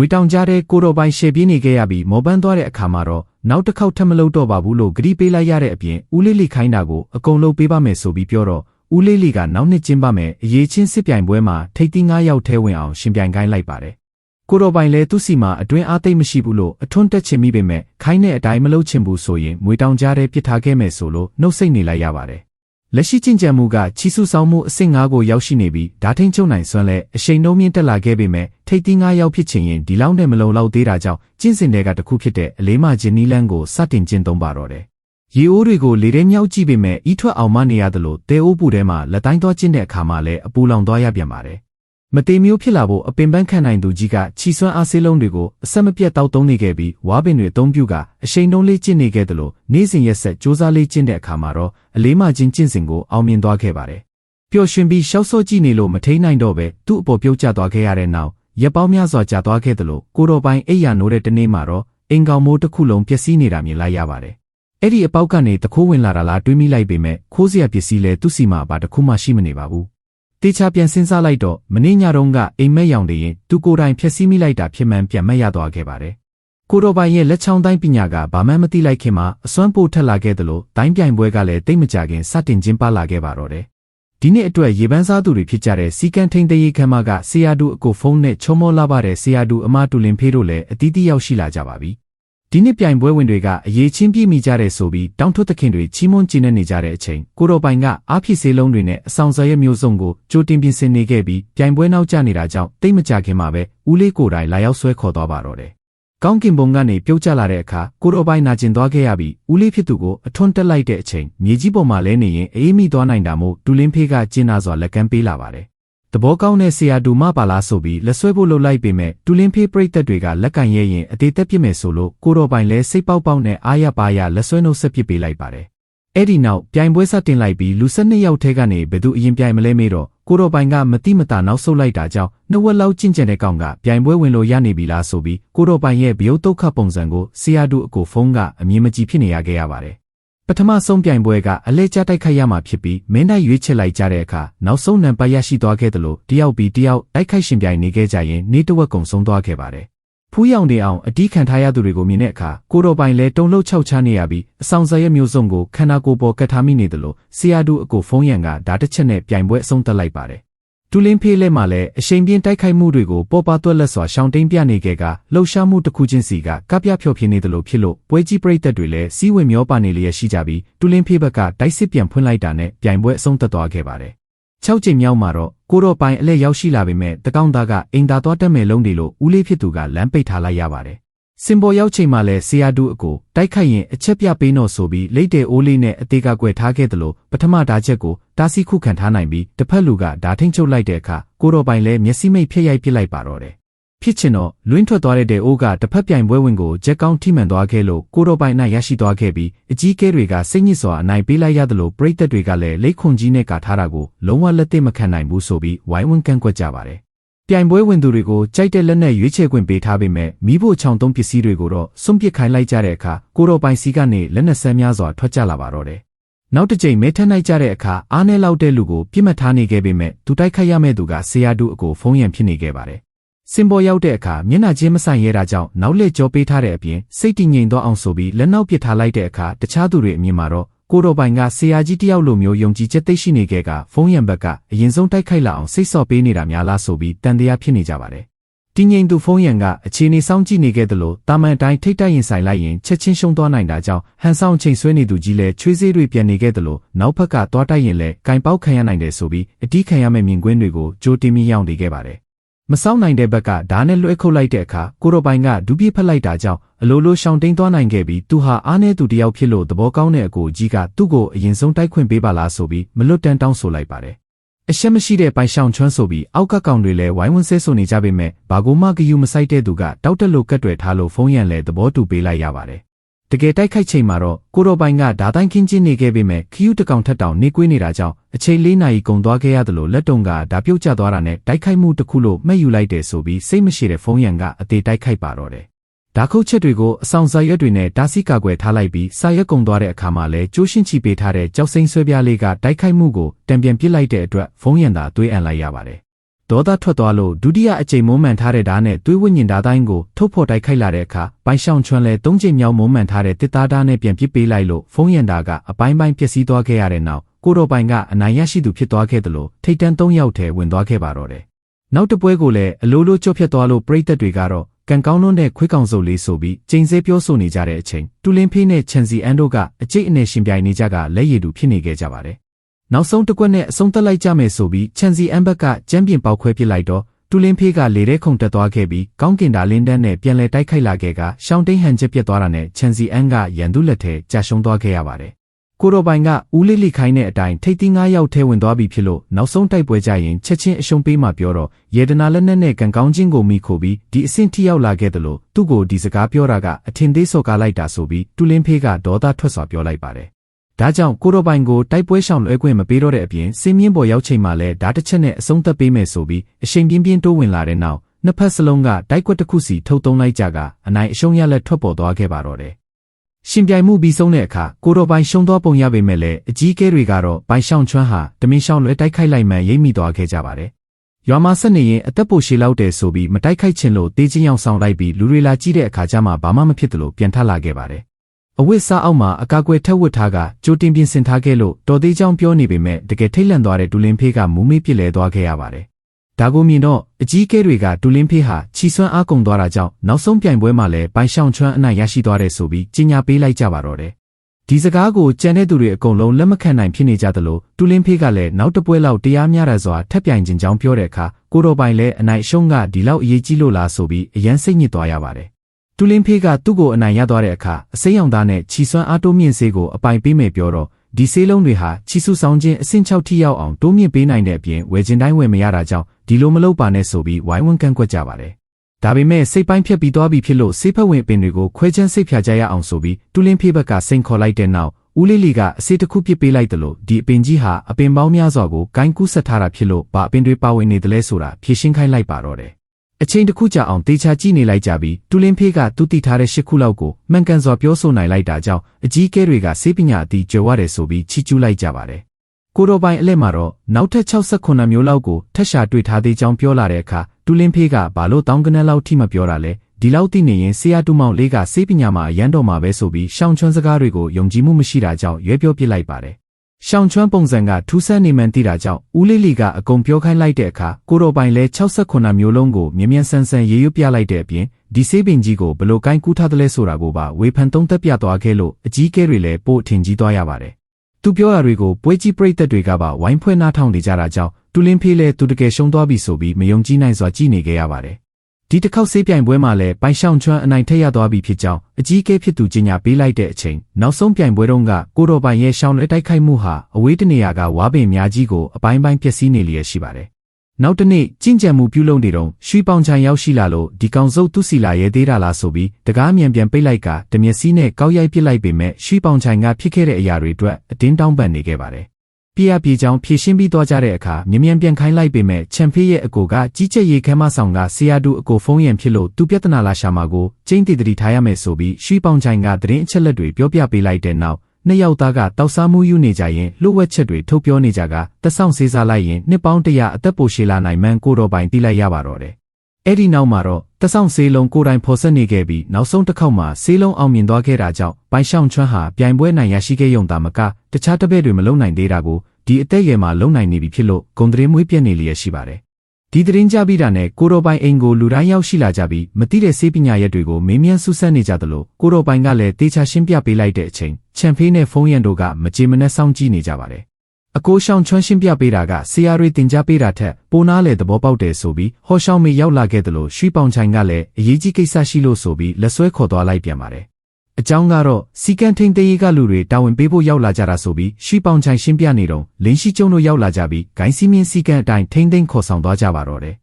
မွေတောင်ကြားတဲ့ကိုတော်ပိုင်ရှယ်ပြေးနေခဲ့ရပြီးမော်ပန်းသွားတဲ့အခါမှာတော့နောက်တစ်ခေါက်ထပ်မလုပ်တော့ပါဘူးလို့ဂရီပေးလိုက်ရတဲ့အပြင်ဦးလေးလီခိုင်းတာကိုအကုန်လုံးပေးပါမယ်ဆိုပြီးပြောတော့ဦးလေးလီကနောက်နှစ်ကျင်းပါမယ်အရေးချင်းစစ်ပြိုင်ပွဲမှာထိပ်သီး9ယောက်ထဲဝင်အောင်ရှင်ပြိုင်ခိုင်းလိုက်ပါတယ်ကိုတော်ပိုင်လည်းသူ့စီမှာအတွင်းအားသိမ့်မရှိဘူးလို့အထွန်းတက်ချင်မိပေမဲ့ခိုင်းတဲ့အတိုင်းမလုပ်ချင်ဘူးဆိုရင်မွေတောင်ကြားတဲ့ပြစ်ထားခဲ့မယ်ဆိုလို့နှုတ်ဆက်နေလိုက်ရပါတယ် လက်ရှိကျင့်ကြံမှုကချီစုဆောင်မှုအဆင့်၅ကိုရောက်ရှိနေပြီးဓာထိန်ချုပ်နိုင်စွမ်းလဲအရှိန်နှုံးမြင့်တက်လာခဲ့ပေမဲ့ထိပ်သီး၅ရောက်ဖြစ်ချင်ရင်ဒီလောက်နဲ့မလုံလောက်သေးတာကြောင့်ကျင့်စဉ်တွေကတစ်ခုဖြစ်တဲ့အလေးမဂျင်းနီလန်ကိုစတင်ကျင့်သုံးပါတော့တယ်။ရေအိုးတွေကိုလေထဲမြောက်ကြည့်ပေမဲ့ဤထွက်အောင်မနေရသလိုတဲအိုးပူထဲမှာလက်တိုင်းသွားကျင့်တဲ့အခါမှာလည်းအပူလောင်သွားရပြန်ပါတယ်။ မတေမျိုးဖြစ်လာဖို့အပင်ပန်းခံနိုင်သူကြီးကခြီစွမ်းအားဆေးလုံးတွေကိုအဆက်မပြတ်တောက်သုံးနေခဲ့ပြီးဝါပင်တွေအသုံးပြုကအရှိန်နှုံးလေးကျင့်နေခဲ့သလိုနေ့စဉ်ရက်ဆက်စူးစမ်းလေးကျင့်တဲ့အခါမှာတော့အလေးမချင်းကျင့်စဉ်ကိုအောင်မြင်သွားခဲ့ပါတယ်။ပျော်ရွှင်ပြီးရှောက်စော့ကြည့်နေလို့မထိန်နိုင်တော့ပဲသူ့အပေါ်ပြုတ်ကျသွားခဲ့ရတဲ့နောက်ရက်ပေါင်းများစွာကြာသွားခဲ့သလိုကိုတော်ပိုင်အိယာနိုးတဲ့တနေ့မှာတော့အင်ကောင်မိုးတစ်ခုလုံးပျက်စီးနေတာမြင်လိုက်ရပါတယ်။အဲ့ဒီအပေါက်ကနေတခိုးဝင်လာတာလားတွေးမိလိုက်ပေမဲ့ခိုးစရာပစ္စည်းလဲသူ့စီမှာဘာတစ်ခုမှရှိမနေပါဘူး။ တေချာပြန်စဉ်းစားလိုက်တော့မင်းညတုန်းကအိမ်မက်ရောင်တရင်သူကိုယ်တိုင်ဖျက်ဆီးမိလိုက်တာဖြစ်မှန်ပြန်မဲ့ရသွားခဲ့ပါတယ်။ကိုတော်ပိုင်ရဲ့လက်ချောင်းတိုင်းပညာကဘာမှမသိလိုက်ခင်မှာအစွမ်းပို့ထက်လာခဲ့သလိုတိုင်းပြိုင်ပွဲကလည်းတိတ်မကြခင်စတင်ကျင်းပလာခဲ့ပါတော့တယ်။ဒီနေ့အတွက်ရေပန်းစားသူတွေဖြစ်ကြတဲ့စီကန်ထိန်တရေခမ်းမကဆီယာဒူအကိုဖုန်းနဲ့ချုံမောလာပါတဲ့ဆီယာဒူအမတူလင်ဖေးတို့လည်းအတီးတီးရောက်ရှိလာကြပါပြီ။ ဒီနေ့ပြိုင်ပွဲဝင်တွေကအရေးချင်းပြည့်မိကြတဲ့ဆိုပြီးတောင်ထွတ်သခင်တွေချီးမွမ်းကျင်းနေကြတဲ့အချိန်ကိုတော်ပိုင်ကအားဖြစ်စေးလုံးတွေနဲ့အဆောင်စရဲမျိုးစုံကိုကြိုတင်ပြင်ဆင်နေခဲ့ပြီးပြိုင်ပွဲနောက်ကျနေတာကြောင့်တိတ်မကြခင်မှာပဲဦးလေးကိုယ်တိုင်လာရောက်ဆွဲခေါ်သွားပါတော့တယ်ကောင်းကင်ဘုံကနေပြုတ်ကျလာတဲ့အခါကိုတော်ပိုင်းနာကျင်သွားခဲ့ရပြီးဦးလေးဖြစ်သူကိုအထွန်းတက်လိုက်တဲ့အချိန်မြေကြီးပေါ်မှာလဲနေရင်အေးမိသွားနိုင်တာမို့ဒူလင်းဖေးကကျင်းနာစွာလက်ကမ်းပေးလာပါတယ်။ တဘောကောင်းတဲ့ဆရာဒူမပါလားဆိုပြီးလက်ဆွဲဖို့လှုပ်လိုက်ပေမဲ့ဒူလင်းဖေးပြိတ်သက်တွေကလက်ကန်ရဲရင်အသေးသက်ပြစ်မယ်ဆိုလို့ကိုတော်ပိုင်းလဲစိတ်ပေါက်ပေါက်နဲ့အားရပါရလက်ဆွဲနှုတ်ဆက်ပစ်ပေးလိုက်ပါတယ်။အဲ့ဒီနောက်ပြိုင်ပွဲစတင်လိုက်ပြီးလူ၁၂ယောက်ထဲကနေဘယ်သူအရင်ပြိုင်မလဲမေးတော့ကိုတော်ပိုင်ကမတိမတာနောက်ဆုတ်လိုက်တာကြောင့်နှဝက်လောက်ကျင့်ကြံတဲ့ကောင်ကပြိုင်ပွဲဝင်လို့ရနေပြီလားဆိုပြီးကိုတော်ပိုင်ရဲ့ဗယုတ်တုတ်ခပုံစံကိုဆီယာဒူအကိုဖုန်းကအမြင်မကြည့်ဖြစ်နေရခဲ့ရပါတယ်။ ပထမဆုံးပြိုင်ပွဲကအလဲကျတိုက်ခိုက်ရမှာဖြစ်ပြီးမင်းတိုက်ရွေးချယ်လိုက်ကြတဲ့အခါနောက်ဆုံးနံပါတ်ရရှိသွားခဲ့သလိုတယောက်ပြီးတယောက်တိုက်ခိုက်ရှင်ပြိုင်နေခဲ့ကြရင်နေတဝက်ကုံဆုံးသွားခဲ့ပါတယ်ဖူးရောင်တင်အောင်အတီးခံထားရသူတွေကိုမြင်တဲ့အခါကိုတော်ပိုင်လဲတုံလှုပ်ခြောက်ချနေရပြီးအဆောင်စရဲမျိုးစုံကိုခန္ဓာကိုယ်ပေါ်ကတ်ထားမိနေတယ်လို့ဆီယာဒူအကိုဖုံးရံကဓာတ်တစ်ချက်နဲ့ပြိုင်ပွဲအဆုံးသတ်လိုက်ပါတယ်။ တူလင်းဖေးလဲမှာလည်းအရှိန်ပြင်းတိုက်ခိုက်မှုတွေကိုပေါ်ပါသွက်လက်စွာရှောင်တိန်ပြနေခဲ့ကလှုပ်ရှားမှုတစ်ခုချင်းစီကကပြဖြော်ပြနေတယ်လို့ဖြစ်လို့ပွဲကြီးပရိသတ်တွေလည်းစီးဝင်မျောပါနေလျက်ရှိကြပြီးတူလင်းဖေးဘက်ကတိုက်စစ်ပြန်ဖွင့်လိုက်တာနဲ့ပြိုင်ပွဲအဆုံးသတ်သွားခဲ့ပါတယ်။၆ချိန်မြောက်မှာတော့ကိုတော့ပိုင်အလဲရောက်ရှိလာပေမဲ့တကောင်းသားကအိမ်သာသွားတက်မယ်လုံးတွေလို့ဦးလေးဖြစ်သူကလမ်းပိတ်ထားလိုက်ရပါတယ်။ စင်ပေါ်ရောက်ချိန်မှလည်းဆီယာဒူအကိုတိုက်ခိုက်ရင်အချက်ပြပေးတော့ဆိုပြီးလိတ်တဲ့အိုးလေးနဲ့အသေးကကွယ်ထားခဲ့တယ်လို့ပထမဓာချက်ကိုတားဆီးခုခံထားနိုင်ပြီးတစ်ဖက်လူကဓာထိန်ချုပ်လိုက်တဲ့အခါကိုတော့ပိုင်လည်းမျက်စိမိတ်ဖျက်ရိုက်ပစ်လိုက်ပါတော့တယ်။ဖြစ်ချင်တော့လွင်းထွက်သွားတဲ့အိုးကတစ်ဖက်ပြိုင်ပွဲဝင်ကိုဂျက်ကောင်းထိမှန်သွားခဲ့လို့ကိုတော့ပိုင်နိုင်ရရှိသွားခဲ့ပြီးအကြီးကဲတွေကစိတ်ညစ်စွာအနိုင်ပေးလိုက်ရသလိုပရိသတ်တွေကလည်းလိတ်ခွန်ကြီးနဲ့ကာထားတာကိုလုံးဝလက်သိမခံနိုင်ဘူးဆိုပြီးဝိုင်းဝန်းကန့်ကွက်ကြပါတယ်။ ပြိုင်ပွဲဝင်သူတွေကိုကြိုက်တဲ့လက်နဲ့ရွေးချယ်ခွင့်ပေးထားပေမဲ့မိဖို့ချောင်သုံးပစ္စည်းတွေကိုတော့စွန့်ပစ်ခိုင်းလိုက်ကြတဲ့အခါကိုတော့ပိုင်စီကနေလက်နက်ဆန်းများစွာထွက်ကြလာပါတော့တယ်။နောက်တစ်ကြိမ်မဲထက်နိုင်ကြတဲ့အခါအားနဲလောက်တဲ့လူကိုပြစ်မှတ်ထားနေခဲ့ပေမဲ့သူတိုက်ခိုက်ရမယ့်သူကဆေယာဒူအကိုဖုံးရံဖြစ်နေခဲ့ပါတယ်စင်ပေါ်ရောက်တဲ့အခါမျက်နှာချင်းမဆိုင်ရဲတာကြောင့်နောက်လက်ကြောပေးထားတဲ့အပြင်စိတ်တည်ငြိမ်သွားအောင်ဆိုပြီးလက်နောက်ပစ်ထားလိုက်တဲ့အခါတခြားသူတွေအမြင်မှာတော့ ကိုတော်ပိုင်ကဆရာကြီးတယောက်လိုမျိုးယုံကြည်ချက်သိရှိနေခဲ့ကဖုံးရံဘက်ကအရင်ဆုံးတိုက်ခိုက်လာအောင်စိတ်ဆော့ပေးနေတာများလားဆိုပြီးတန်တရားဖြစ်နေကြပါတယ်။တည်ငြိမ်သူဖုံးရံကအခြေအနေစောင့်ကြည့်နေခဲ့သလိုတာမန်တိုင်းထိတ်တိုက်ရင်ဆိုင်လိုက်ရင်ချက်ချင်းရှုံးသွားနိုင်တာကြောင့်ဟန်ဆောင်ချိန်ဆွဲနေသူကြီးလည်းချွေးစေးတွေပြန်နေခဲ့သလိုနောက်ဘက်ကသွားတိုက်ရင်လည်းကင်ပေါက်ခံရနိုင်တယ်ဆိုပြီးအတီးခံရမယ့်မြင်ကွင်းတွေကိုကြိုတင်မိရောက်နေခဲ့ပါတယ် မစောင့်နိုင်တဲ့ဘက်ကဓာတ်နဲ့လွှဲခုတ်လိုက်တဲ့အခါကိုရိုပိုင်ကဒူးပြေးဖက်လိုက်တာကြောင့်အလိုလိုရှောင်တိန်သွားနိုင်ခဲ့ပြီးသူဟာအားနေသူတယောက်ဖြစ်လို့သဘောကောင်းတဲ့အကိုကြီးကသူ့ကိုအရင်ဆုံးတိုက်ခွင့်ပေးပါလားဆိုပြီးမလွတ်တမ်းတောင်းဆိုလိုက်ပါတယ်။အရှက်မရှိတဲ့ပိုင်ရှောင်ချွမ်းဆိုပြီးအောက်ကကောင်တွေလည်းဝိုင်းဝန်းဆဲဆိုနေကြပေမဲ့ဘာကိုမှဂယုမဆိုင်တဲ့သူကတောက်တက်လို့ကတ်တွေထားလို့ဖုံးရံလဲသဘောတူပေးလိုက်ရပါတယ် တကယ်တိုက်ခိုက်ချိန်မှာတော့ကိုတော်ပိုင်ကဓာတိုင်းခင်းချင်းနေခဲ့ပေမဲ့ခီယူတကောင်ထက်တောင်နေကွေးနေတာကြောင့်အချိန်လေးနာရီကုန်သွားခဲ့ရတယ်လို့လက်တုံကဓာပြုတ်ကျသွားတာနဲ့တိုက်ခိုက်မှုတစ်ခုလို့မှတ်ယူလိုက်တယ်ဆိုပြီးစိတ်မရှိတဲ့ဖုံးရံကအသေးတိုက်ခိုက်ပါတော့တယ်။ဓာခုတ်ချက်တွေကိုအဆောင်စာရွက်တွေနဲ့တားဆီးကာကွယ်ထားလိုက်ပြီးစာရွက်ကုန်သွားတဲ့အခါမှာလဲကျိုးရှင်းချီပေးထားတဲ့ကြောက်စိမ့်ဆွဲပြားလေးကတိုက်ခိုက်မှုကိုတံပြန်ပစ်လိုက်တဲ့အတွက်ဖုံးရံသာတွေးအံလိုက်ရပါတယ်။ ဒေါသထွက်သွားလို့ဒုတိယအကြိမ်မုံမှန်ထားတဲ့ဓာတ်နဲ့သွေးဝိညာဉ်ဓာတ်တိုင်းကိုထုတ်ဖော်တိုက်ခိုက်လာတဲ့အခါပိုင်ရှောင်ချွန်းလဲသုံးကြိမ်မြောက်မုံမှန်ထားတဲ့တစ်သားဓာတ်နဲ့ပြန်ပစ်ပေးလိုက်လို့ဖုံးရန်တာကအပိုင်းပိုင်းပျက်စီးသွားခဲ့ရတဲ့နောက်ကိုတော်ပိုင်ကအနိုင်ရရှိသူဖြစ်သွားခဲ့တယ်လို့ထိတ်တန်း၃ယောက်ထဲဝင်သွားခဲ့ပါတော့တယ်။နောက်တစ်ပွဲကိုလည်းအလိုလိုကြော့ဖြတ်သွားလို့ပြိသက်တွေကတော့ကံကောင်းလွန်းတဲ့ခွေးကောင်စုပ်လေးဆိုပြီးကျိန်စဲပြောဆိုနေကြတဲ့အချိန်တူလင်းဖေးနဲ့ချန်စီအန်တို့ကအကျိတ်အနယ်ရှင်ပြိုင်နေကြကလက်ရည်တူဖြစ်နေခဲ့ကြပါတယ်။ နောက်ဆုံးတစ်ကွက်နဲ့အဆုံးသက်လိုက်ကြမယ်ဆိုပြီးချန်စီအန်ဘက်ကကျမ်းပြင်ပေါက်ခွဲပစ်လိုက်တော့တူလင်းဖေးကလေထဲခုန်တက်သွားခဲ့ပြီးကောင်းကင်တာလင်းတန်းနဲ့ပြန်လဲတိုက်ခိုက်လာခဲ့ကရှောင်းတိန်ဟန်ချက်ပြတ်သွားတာနဲ့ချန်စီအန်ကရန်သူလက်ထဲကြာရှုံးသွားခဲ့ရပါတယ်။ကိုရိုပိုင်ကဦးလေးလိခိုင်းတဲ့အတိုင်းထိတ်သီး၅ယောက်ထဲဝင်သွားပြီဖြစ်လို့နောက်ဆုံးတိုက်ပွဲကြရင်ချက်ချင်းအရှုံးပေးမှပြောတော့ရေဒနာလက်နက်နဲ့ကံကောင်းချင်းကိုမိခိုပြီးဒီအဆင့်ထိရောက်လာခဲ့တယ်လို့သူ့ကိုဒီစကားပြောတာကအထင်သေးစော်ကားလိုက်တာဆိုပြီးတူလင်းဖေးကဒေါသထွက်စွာပြောလိုက်ပါတယ်။ ဒါကြောင့်ကိုရိုပိုင်ကိုတိုက်ပွဲရှောင်လွဲခွင့်မပေးတော့တဲ့အပြင်စင်းမြင့်ပေါ်ရောက်ချိန်မှလည်းဓာတ်တစ်ချက်နဲ့အဆုံးသက်ပေးမယ်ဆိုပြီးအချိန်ပြင်းပြင်းတိုးဝင်လာတဲ့နောက်နှစ်ဖက်စလုံးကတိုက်ကွက်တစ်ခုစီထုတ်သုံးလိုက်ကြကအနိုင်အရှုံးရလက်ထွက်ပေါ်သွားခဲ့ပါတော့တယ်။ရှင်ပြိုင်မှုပြီးဆုံးတဲ့အခါကိုတော်ပိုင်ရှုံးသွားပုံရပေမဲ့လည်းအကြီးအကဲတွေကတော့ပိုင်ရှောင်းချွန်းဟာတမင်ရှောင်းလွဲတိုက်ခိုက်လိုက်မှန်ရိပ်မိသွားခဲ့ကြပါတယ်။ရွာမှာဆက်နေရင်အသက်ပိုရှည်လောက်တယ်ဆိုပြီးမတိုက်ခိုက်ချင်လို့တေးချင်းရောက်ဆောင်လိုက်ပြီးလူတွေလာကြည့်တဲ့အခါကျမှဘာမှမဖြစ်သလိုပြန်ထလာခဲ့ပါတယ်။ အဝတ်စားအောက်မှာအကာအကွယ်ထက်ဝတ်ထားကကြိုတင်ပြင်ဆင်ထားခဲ့လို့တော်သေးချောင်းပြောနေပေမဲ့တကယ်ထိတ်လန့်သွားတဲ့ဒူလင်ဖေးကမူးမေးပြစ်လဲသွားခဲ့ရပါတယ်။ဒါကိုမြင်တော့အကြီးအကဲတွေကဒူလင်းဖေးဟာချီဆွမ်းအားကုန်သွားတာကြောင့်နောက်ဆုံးပြိုင်ပွဲမှာလည်းပိုင်ရှောင်းချွမ်းအနိုင်ရရှိသွားတယ်ဆိုပြီးကြီးညာပေးလိုက်ကြပါတော့တယ်။ဒီစကားကိုကြံတဲ့သူတွေအကုန်လုံးလက်မခံနိုင်ဖြစ်နေကြသလိုဒူလင်းဖေးကလည်းနောက်တစ်ပွဲလောက်တရားမျှတစွာထပ်ပြိုင်ခြင်းကြောင်းပြောတဲ့အခါကိုတော်ပိုင်လည်းအနိုင်ရှုံးကဒီလောက်အရေးကြီးလို့လားဆိုပြီးအယမ်းစိတ်ညစ်သွားရပါတယ်။ ဒူလင်းဖေးကသူ့ကိုအနိုင်ရသွားတဲ့အခါအစိမ်းရောင်သားနဲ့ချီဆွမ်းအားတိုးမြင့်စေးကိုအပိုင်ပေးမယ်ပြောတော့ဒီဆေးလုံးတွေဟာချီစုဆောင်ခြင်းအဆင့်6ထိရောက်အောင်တိုးမြင့်ပေးနိုင်တဲ့အပြင်ဝယ်ခြင်းတိုင်းဝယ်မရတာကြောင့်ဒီလိုမလုပ်ပါနဲ့ဆိုပြီးဝိုင်းဝန်းကန့်ကွက်ကြပါတယ်။ဒါပေမဲ့စိတ်ပိုင်းဖြတ်ပြီးသွားပြီဖြစ်လို့ဆေးဖက်ဝင်ပင်တွေကိုခွဲချမ်းစိတ်ဖြာကြရအောင်ဆိုပြီးတူလင်းဖေးဘက်ကစိန်ခေါ်လိုက်တဲ့နောက်ဦးလေးလီကအစေးတစ်ခုပစ်ပေးလိုက်တယ်လို့ဒီအပင်ကြီးဟာအပင်ပေါင်းများစွာကိုဂိုင်းကူးဆက်ထားတာဖြစ်လို့ဘာအပင်တွေပါဝင်နေတယ်လဲဆိုတာဖြေရှင်းခိုင်းလိုက်ပါတော့တယ်။ အချိန်တစ်ခုကြာအောင်တေချာကြည့်နေလိုက်ကြပြီးတူလင်းဖေးကသူတည်ထားတဲ့ရှစ်ခုလောက်ကိုမှန်ကန်စွာပြောဆိုနိုင်လိုက်တာကြောင့်အကြီးအကဲတွေကစေးပညာအတီကြွယ်ဝတယ်ဆိုပြီးချီးကျူးလိုက်ကြပါတယ်။ကိုတော်ပိုင်အလက်မှာတော့နောက်ထပ်68မျိုးလောက်ကိုထက်ရှာတွေ့ထားသေးကြောင်းပြောလာတဲ့အခါတူလင်းဖေးကဘာလို့တောင်းကနန်းလောက်ထိမပြောတာလဲဒီလောက်သိနေရင်ဆရာတူမောင်လေးကစေးပညာမှာအရန်တော်မှာပဲဆိုပြီးရှောင်းချွန်းစကားတွေကိုယုံကြည်မှုမရှိတာကြောင့်ရွေးပြောပစ်လိုက်ပါတယ်။ ရှောင်းချွန်းပုံစံကထူးဆန်းနေမှန်သိတာကြောင့်ဦးလေးလီကအကုန်ပြောခိုင်းလိုက်တဲ့အခါကိုတော်ပိုင်လဲ68မျိုးလုံးကိုမြ мян ဆန်းဆန်းရေးရွပြလိုက်တဲ့အပြင်ဒီစေးပင်ကြီးကိုဘလို့ကိုင်းကူးထားသလဲဆိုတာကိုပါဝေဖန်သုံးသက်ပြသွားခဲ့လို့အကြီးကဲတွေလည်းပို့ထင်ကြီးသွားရပါတယ်။သူပြောတာတွေကိုပွဲကြီးပြိသက်တွေကပါဝိုင်းဖွဲနှားထောင်နေကြတာကြောင့်တူလင်းဖေးလဲသူတကယ်ရှုံးသွားပြီဆိုပြီးမယုံကြည်နိုင်စွာကြည့်နေခဲ့ရပါတယ်။ ဒီတစ်ခေါက်ဆေးပြိုင်ပွဲမှာလည်းပိုင်ရှောင်းချွမ်းအနိုင်ထက်ရသွားပြီဖြစ်ကြောင်းအကြီးအကဲဖြစ်သူကြီးညာပေးလိုက်တဲ့အချိန်နောက်ဆုံးပြိုင်ပွဲတုန်းကကိုတော်ပိုင်ရဲ့ရှောင်းလက်တိုက်ခိုက်မှုဟာအဝေးတနေရာကဝါပင်များကြီးကိုအပိုင်းပိုင်းပျက်စီးနေလျက်ရှိပါတယ်။နောက်တနေ့ကြင်ကြံမှုပြုလုပ်နေတော့ရွှေပေါင်ချန်ရောက်ရှိလာလို့ဒီကောင်စုပ်သူစီလာရဲသေးတာလားဆိုပြီးတကားမြန်ပြန်ပိတ်လိုက်ကတမျက်စီးနဲ့ကောက်ရိုက်ပစ်လိုက်ပေမဲ့ရွှေပေါင်ချန်ကဖြစ်ခဲ့တဲ့အရာတွေအတွက်အတင်းတောင်းပန်နေခဲ့ပါတယ်။ ပြရပြေချောင်းဖြည့်ရှင်းပြီးသွားကြတဲ့အခါမြ мян ပြန်ခိုင်းလိုက်ပေမဲ့ချန်ဖေးရဲ့အကိုကကြီးကျက်ရေခဲမဆောင်ကဆီယာဒူအကိုဖုံးရံဖြစ်လို့သူပြဿနာလာရှာမှာကိုကျင်းတီတီထားရမယ်ဆိုပြီးရွှေပေါင်ချိုင်ကသတင်းအချက်လက်တွေပြောပြပေးလိုက်တဲ့နောက်နှစ်ယောက်သားကတောက်စားမှုယူနေကြရင်လှုပ်ဝက်ချက်တွေထုတ်ပြောနေကြကတဆောင့်စေးစားလိုက်ရင်နှစ်ပေါင်းတရာအသက်ပိုရှည်လာနိုင်မှန်းကိုတော်ပိုင်သိလိုက်ရပါတော့တယ်။အဲ့ဒီနောက်မှာတော့တဆောင့်ဆေးလုံးကိုတိုင်ဖော်ဆက်နေခဲ့ပြီးနောက်ဆုံးတစ်ခေါက်မှာဆေးလုံးအောင်မြင်သွားခဲ့တာကြောင့်ပိုင်ရှောင်းချွန်းဟာပြိုင်ပွဲနိုင်ရရှိခဲ့ရုံသာမကတခြားတပည့်တွေမလုံနိုင်သေးတာကို ဒီအသက်အရွယ်မှာလုံနိုင်နေပြီဖြစ်လို့ဂုံသတင်းမွေးပြက်နေလျက်ရှိပါတယ်။ဒီသတင်းကြပြီးတာနဲ့ကိုတော်ပိုင်အိမ်ကိုလူတိုင်းရောက်ရှိလာကြပြီးမတိတဲ့စေးပညာရက်တွေကိုမေးမြန်းဆူဆက်နေကြသလိုကိုတော်ပိုင်ကလည်းတေချာရှင်းပြပေးလိုက်တဲ့အချိန်ချန်ဖေးနဲ့ဖုံးရန်တို့ကမကြေမနက်စောင့်ကြည့်နေကြပါတယ်။အကိုရှောင်းချွန်းရှင်းပြပေးတာကဆရာတွေတင် जा ပေးတာထက်ပိုနားလေသဘောပေါက်တယ်ဆိုပြီးဟောရှောင်းမေရောက်လာခဲ့တယ်လို့ရွှေပေါင်ချိုင်ကလည်းအရေးကြီးကိစ္စရှိလို့ဆိုပြီးလက်ဆွဲခေါ်သွားလိုက်ပြန်ပါတယ်။ အကြောင်းကတော့စီကန်ထိန်တေးရေးကလူတွေတာဝန်ပေးဖို့ရောက်လာကြတာဆိုပြီးရွှေပေါင်ချိုင်ရှင်းပြနေတော့လင်းရှိကျုံတို့ရောက်လာကြပြီးဂိုင်းစီမင်းစီကန်အတိုင်းထိန်သိမ်းခေါ်ဆောင်သွားကြပါတော့တယ်